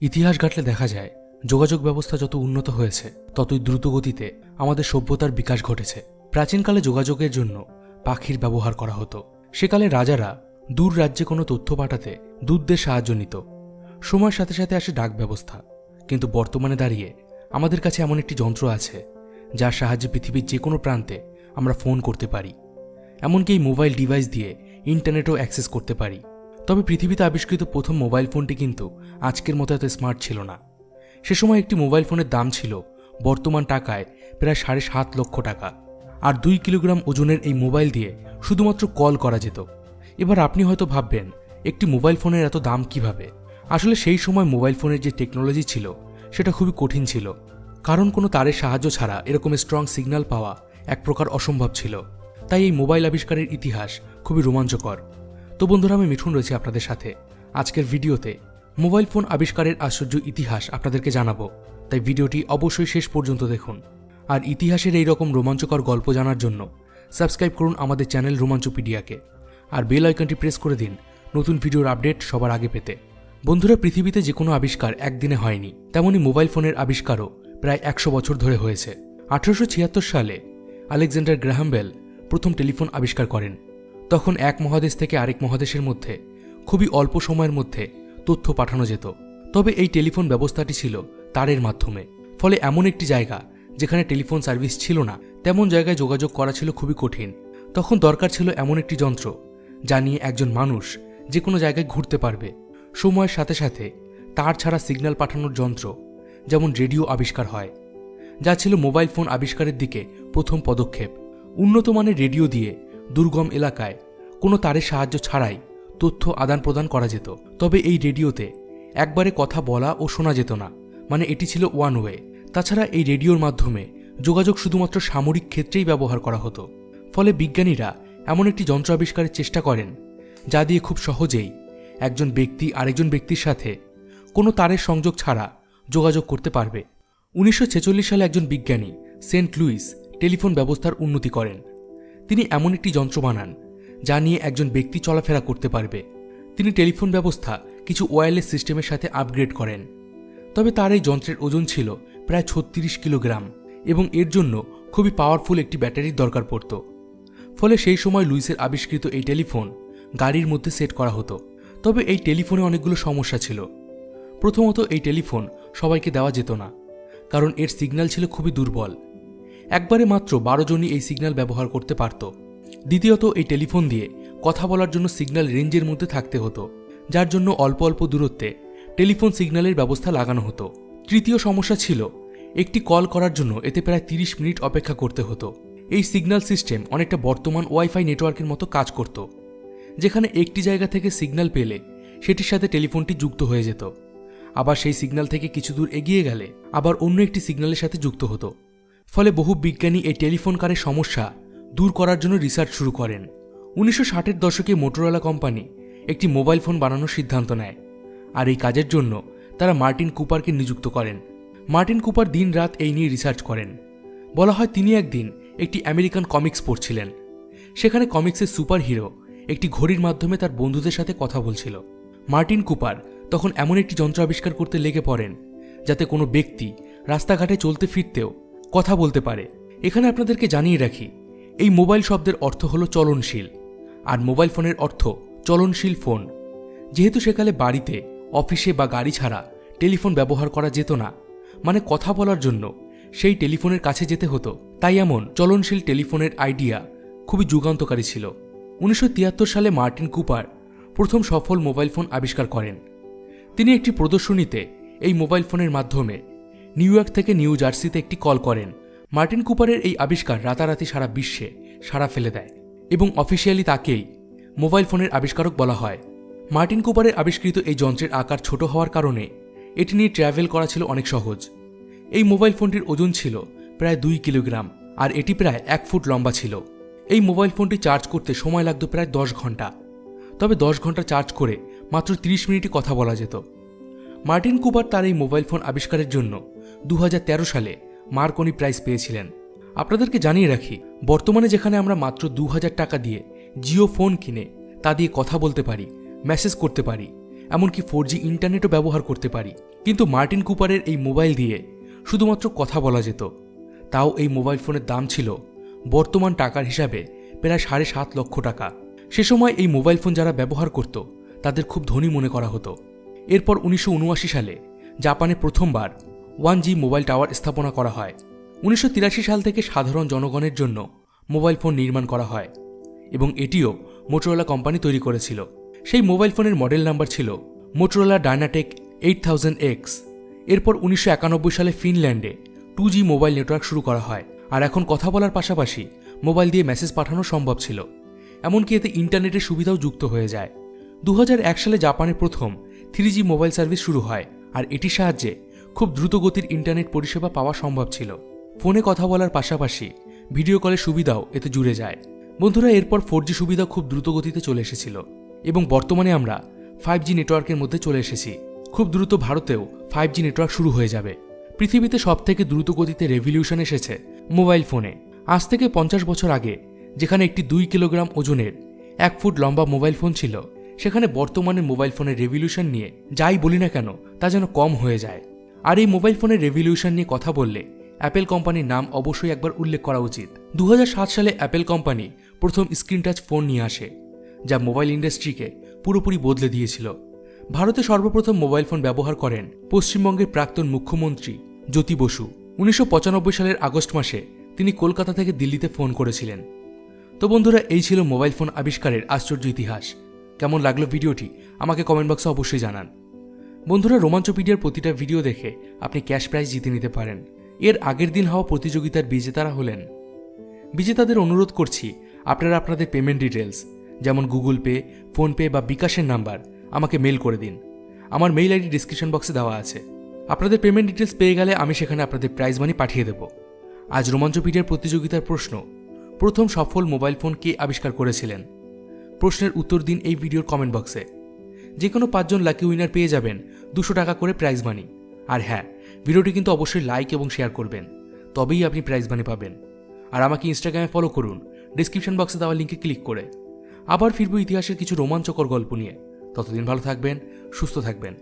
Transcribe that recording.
ইতিহাস ঘাটলে দেখা যায়, যোগাযোগ ব্যবস্থা যত উন্নত হয়েছে, ততই দ্রুত গতিতে আমাদের সভ্যতার বিকাশ ঘটেছে। প্রাচীনকালে যোগাযোগের জন্য পাখির ব্যবহার করা হতো। সেকালে রাজারা দূর রাজ্যে কোনো তথ্য পাঠাতে দূতদের সাহায্য নিত। সময়ের সাথে সাথে আসে ডাক ব্যবস্থা। কিন্তু বর্তমানে দাঁড়িয়ে আমাদের কাছে এমন একটি যন্ত্র আছে, যার সাহায্যে পৃথিবীর যে কোনো প্রান্তে আমরা ফোন করতে পারি। এমনকি এই মোবাইল ডিভাইস দিয়ে ইন্টারনেটও অ্যাক্সেস করতে পারি। তবে পৃথিবীতে আবিষ্কৃত প্রথম মোবাইল ফোনটি কিন্তু আজকের মতো এত স্মার্ট ছিল না। সে সময় একটি মোবাইল ফোনের দাম ছিল বর্তমান টাকায় প্রায় সাড়ে সাত লক্ষ টাকা। আর দুই কিলোগ্রাম ওজনের এই মোবাইল দিয়ে শুধুমাত্র কল করা যেত। এবার আপনি হয়তো ভাববেন, একটি মোবাইল ফোনের এত দাম কীভাবে? আসলে সেই সময় মোবাইল ফোনের যে টেকনোলজি ছিল, সেটা খুবই কঠিন ছিল। কারণ কোনো তারের সাহায্য ছাড়া এরকম স্ট্রং সিগন্যাল পাওয়া এক প্রকার অসম্ভব ছিল। তাই এই মোবাইল আবিষ্কারের ইতিহাস খুবই রোমাঞ্চকর। তো বন্ধুরা, আমি মিঠুন রয়েছি আপনাদের সাথে। আজকের ভিডিওতে মোবাইল ফোন আবিষ্কারের আশ্চর্য ইতিহাস আপনাদেরকে জানাব। তাই ভিডিওটি অবশ্যই শেষ পর্যন্ত দেখুন। আর ইতিহাসের এই রকম রোমাঞ্চকর গল্প জানার জন্য সাবস্ক্রাইব করুন আমাদের চ্যানেল রোমাঞ্চপিডিয়াকে। আর বেল আইকনটি প্রেস করে দিন নতুন ভিডিওর আপডেট সবার আগে পেতে। বন্ধুরা, পৃথিবীতে যে কোনো আবিষ্কার একদিনে হয়নি। তেমনি মোবাইল ফোনের আবিষ্কারও প্রায় একশো বছর ধরে হয়েছে। আঠারোশো ছিয়াত্তর সালে আলেকজান্ডার গ্রাহাম বেল প্রথম টেলিফোন আবিষ্কার করেন। তখন এক মহাদেশ থেকে আরেক মহাদেশের মধ্যে, খুবই অল্প সময়ের মধ্যে, তথ্য পাঠানো যেত। তবে এই টেলিফোন ব্যবস্থাটি ছিল তারের মাধ্যমে। ফলে এমন একটি জায়গা, যেখানে টেলিফোন সার্ভিস ছিল না, তেমন জায়গায় যোগাযোগ করা ছিল খুবই কঠিন। তখন দরকার ছিল এমন একটি যন্ত্র, যা নিয়ে একজন মানুষ যে কোনো জায়গায় ঘুরতে পারবে। সময়ের সাথে সাথে তার ছাড়া সিগন্যাল পাঠানোর যন্ত্র, যেমন রেডিও আবিষ্কার হয়, যা ছিল মোবাইল ফোন আবিষ্কারের দিকে প্রথম পদক্ষেপ। উন্নত মানের রেডিও দিয়ে দুর্গম এলাকায় কোনো তারের সাহায্য ছাড়াই তথ্য আদান প্রদান করা যেত। তবে এই রেডিওতে একবারে কথা বলা ও শোনা যেত না। মানে এটি ছিল ওয়ান ওয়ে। তাছাড়া এই রেডিওর মাধ্যমে যোগাযোগ শুধুমাত্র সামরিক ক্ষেত্রেই ব্যবহার করা হতো। ফলে বিজ্ঞানীরা এমন একটি যন্ত্র আবিষ্কারের চেষ্টা করেন, যা দিয়ে খুব সহজেই একজন ব্যক্তি আরেকজন ব্যক্তির সাথে কোনো তারের সংযোগ ছাড়া যোগাযোগ করতে পারবে। উনিশশো ছেচল্লিশ সালে একজন বিজ্ঞানী সেন্ট লুইস টেলিফোন ব্যবস্থার উন্নতি করেন। তিনি এমন একটি যন্ত্র বানান, যা নিয়ে একজন ব্যক্তি চলাফেরা করতে পারবে। তিনি টেলিফোন ব্যবস্থা, কিছু ওয়্যারলেস সিস্টেমের সাথে আপগ্রেড করেন। তবে তার এই যন্ত্রের ওজন ছিল প্রায় ছত্রিশ কিলোগ্রাম এবং এর জন্য খুবই পাওয়ারফুল একটি ব্যাটারির দরকার পড়ত। ফলে সেই সময় লুইসের আবিষ্কৃত এই টেলিফোন গাড়ির মধ্যে সেট করা হতো। তবে এই টেলিফোনে অনেকগুলো সমস্যা ছিল। প্রথমত, এই টেলিফোন সবাইকে দেওয়া যেত না, কারণ এর সিগন্যাল ছিল খুবই দুর্বল। একবারে মাত্র বারো জনই এই সিগন্যাল ব্যবহার করতে পারত। দ্বিতীয়ত, এই টেলিফোন দিয়ে কথা বলার জন্য সিগন্যাল রেঞ্জের মধ্যে থাকতে হতো, যার জন্য অল্প অল্প দূরত্বে টেলিফোন সিগন্যালের ব্যবস্থা লাগানো হতো। তৃতীয় সমস্যা ছিল, একটি কল করার জন্য এতে প্রায় তিরিশ মিনিট অপেক্ষা করতে হতো। এই সিগন্যাল সিস্টেম অনেকটা বর্তমান ওয়াইফাই নেটওয়ার্কের মতো কাজ করত, যেখানে একটি জায়গা থেকে সিগন্যাল পেলে সেটির সাথে টেলিফোনটি যুক্ত হয়ে যেত। আবার সেই সিগন্যাল থেকে কিছু দূর এগিয়ে গেলে আবার অন্য একটি সিগন্যালের সাথে যুক্ত হতো। ফলে বহু বিজ্ঞানী এই টেলিফোন কারের সমস্যা দূর করার জন্য রিসার্চ শুরু করেন। উনিশশো ষাটের দশকে মোটরোলা কোম্পানি একটি মোবাইল ফোন বানানোর সিদ্ধান্ত নেয় আর এই কাজের জন্য তারা মার্টিন কুপারকে নিযুক্ত করেন। মার্টিন কুপার দিন রাত এই নিয়ে রিসার্চ করেন। বলা হয় তিনি একদিন একটি আমেরিকান কমিক্স পড়ছিলেন। সেখানে কমিক্সের সুপার হিরো একটি ঘড়ির মাধ্যমে তার বন্ধুদের সাথে কথা বলছিল। মার্টিন কুপার তখন এমন একটি যন্ত্র আবিষ্কার করতে লেগে পড়েন যাতে কোনো ব্যক্তি রাস্তাঘাটে চলতে ফিরতেও কথা বলতে পারে। এখানে আপনাদেরকে জানিয়ে রাখি, এই মোবাইল শব্দের অর্থ হলো চলনশীল, আর মোবাইল ফোনের অর্থ চলনশীল ফোন। যেহেতু সেকালে বাড়িতে, অফিসে বা গাড়ি ছাড়া টেলিফোন ব্যবহার করা যেত না মানে কথা বলার জন্য সেই টেলিফোনের কাছে যেতে হতো, তাই এমন চলনশীল টেলিফোনের আইডিয়া খুবই যুগান্তকারী ছিল। উনিশশো তিয়াত্তর সালে মার্টিন কুপার প্রথম সফল মোবাইল ফোন আবিষ্কার করেন। তিনি একটি প্রদর্শনীতে এই মোবাইল ফোনের মাধ্যমে নিউ ইয়র্ক থেকে নিউ জার্সিতে একটি কল করেন। মার্টিন কুপারের এই আবিষ্কার রাতারাতি সারা বিশ্বে সাড়া ফেলে দেয় এবং অফিসিয়ালি তাকেই মোবাইল ফোনের আবিষ্কারক বলা হয়। মার্টিন কুপারের আবিষ্কৃত এই যন্ত্রের আকার ছোট হওয়ার কারণে এটি নিয়ে ট্র্যাভেল করা ছিল অনেক সহজ। এই মোবাইল ফোনটির ওজন ছিল প্রায় দুই কিলোগ্রাম আর এটি প্রায় এক ফুট লম্বা ছিল। এই মোবাইল ফোনটি চার্জ করতে সময় লাগতো প্রায় দশ ঘণ্টা। তবে দশ ঘণ্টা চার্জ করে মাত্র তিরিশ মিনিটই কথা বলা যেত। মার্টিন কুপার তার এই মোবাইল ফোন আবিষ্কারের জন্য দু হাজার তেরো সালে মার্কনি প্রাইজ পেয়েছিলেন। আপনাদেরকে জানিয়ে রাখি, বর্তমানে যেখানে আমরা মাত্র দু হাজার টাকা দিয়ে জিও ফোন কিনে তা দিয়ে কথা বলতে পারি, মেসেজ করতে পারি, এমনকি ফোর জি ইন্টারনেটও ব্যবহার করতে পারি। কিন্তু মার্টিন কুপারের এই মোবাইল দিয়ে শুধুমাত্র কথা বলা যেত। তাও এই মোবাইল ফোনের দাম ছিল বর্তমান টাকার হিসাবে প্রায় সাড়ে সাত লক্ষ টাকা। সে সময় এই মোবাইল ফোন যারা ব্যবহার করত, তাদের খুব ধনী মনে করা হতো। এরপর উনিশশো উনআশি সালে জাপানে প্রথমবার ওয়ান জি মোবাইল টাওয়ার স্থাপনা করা হয়। উনিশশো তিরাশি সাল থেকে সাধারণ জনগণের জন্য মোবাইল ফোন নির্মাণ করা হয় এবং এটিও মোটরোলা কোম্পানি তৈরি করেছিল। সেই মোবাইল ফোনের মডেল নাম্বার ছিল Motorola DynaTAC eight thousand X এরপর উনিশশো একানব্বই সালে ফিনল্যান্ডে টু জি মোবাইল নেটওয়ার্ক শুরু করা হয়। আর এখন কথা বলার পাশাপাশি মোবাইল দিয়ে মেসেজ পাঠানো সম্ভব ছিল। এমনকি এতে ইন্টারনেটের সুবিধাও যুক্ত হয়ে যায়। দু হাজার এক সালে জাপানে প্রথম থ্রি মোবাইল সার্ভিস শুরু হয়, আর এটির সাহায্যে খুব দ্রুত গতির ইন্টারনেট পরিষেবা পাওয়া সম্ভব ছিল। ফোনে কথা বলার পাশাপাশি ভিডিও কলের সুবিধাও এতে জুড়ে যায়। বন্ধুরা, এরপর ফোর সুবিধা খুব দ্রুত গতিতে চলে এসেছিল এবং বর্তমানে আমরা ফাইভ জি নেটওয়ার্কের মধ্যে চলে এসেছি। খুব দ্রুত ভারতেও ফাইভ জি নেটওয়ার্ক শুরু হয়ে যাবে। পৃথিবীতে সবথেকে দ্রুত গতিতে রেভলিউশন এসেছে মোবাইল ফোনে। আজ থেকে পঞ্চাশ বছর আগে, যেখানে একটি দুই কিলোগ্রাম ওজনের, এক ফুট লম্বা মোবাইল ফোন ছিল, সেখানে বর্তমানে মোবাইল ফোনের রেভলিউশন নিয়ে যাই বলি না কেন, তা যেন কম হয়ে যায়। আর এই মোবাইল ফোনের রেভলিউশন নিয়ে কথা বললে অ্যাপেল কোম্পানির নাম অবশ্যই একবার উল্লেখ করা উচিত। দু হাজার সাত সালে অ্যাপেল কোম্পানি প্রথম স্ক্রিন টাচ ফোন নিয়ে আসে, যা মোবাইল ইন্ডাস্ট্রিকে পুরোপুরি বদলে দিয়েছিল। ভারতে সর্বপ্রথম মোবাইল ফোন ব্যবহার করেন পশ্চিমবঙ্গের প্রাক্তন মুখ্যমন্ত্রী জ্যোতি বসু। উনিশশো পঁচানব্বই সালের আগস্ট মাসে তিনি কলকাতা থেকে দিল্লিতে ফোন করেছিলেন। তো বন্ধুরা, এই ছিল মোবাইল ফোন আবিষ্কারের আশ্চর্য ইতিহাস। কেমন লাগল ভিডিওটি আমাকে কমেন্ট বক্সে অবশ্যই জানান। বন্ধুরা রোমাঞ্চপিডিয়ার প্রতিটা ভিডিও দেখে আপনি ক্যাশ প্রাইজ জিতে নিতে পারেন। এর আগের দিন হওয়া প্রতিযোগিতার বিজেতারা হলেন। বিজেতাদের অনুরোধ করছি, আপনারা আপনাদের পেমেন্ট ডিটেলস যেমন গুগল পে ফোনপে বা বিকাশের নাম্বার, আমাকে মেল করে দিন। আমার মেইল আইডি ডিসক্রিপশন বক্সে দেওয়া আছে। আপনাদের পেমেন্ট ডিটেলস পেয়ে গেলে আমি সেখানে আপনাদের প্রাইজ মানি পাঠিয়ে দেব। আজ রোমাঞ্চপিডিয়ার প্রতিযোগিতার প্রশ্ন, প্রথম সফল মোবাইল ফোন কে আবিষ্কার করেছিলেন? প্রশ্নের উত্তর দিন এই ভিডিওর কমেন্ট বক্সে যে কোনো পাঁচজন লাকি উইনার পেয়ে যাবেন দুশো টাকা করে প্রাইজ মানি আর হ্যাঁ ভিডিওটি কিন্তু অবশ্যই লাইক এবং শেয়ার করবেন। তবেই আপনি প্রাইজ মানি পাবেন। আর আমাকে ইনস্টাগ্রামে ফলো করুন। ডিসক্রিপশন বক্সে দেওয়া লিঙ্কে ক্লিক করে। আবার ফিরবো ইতিহাসের কিছু রোমাঞ্চকর গল্প নিয়ে। ততদিন ভালো থাকবেন, সুস্থ থাকবেন।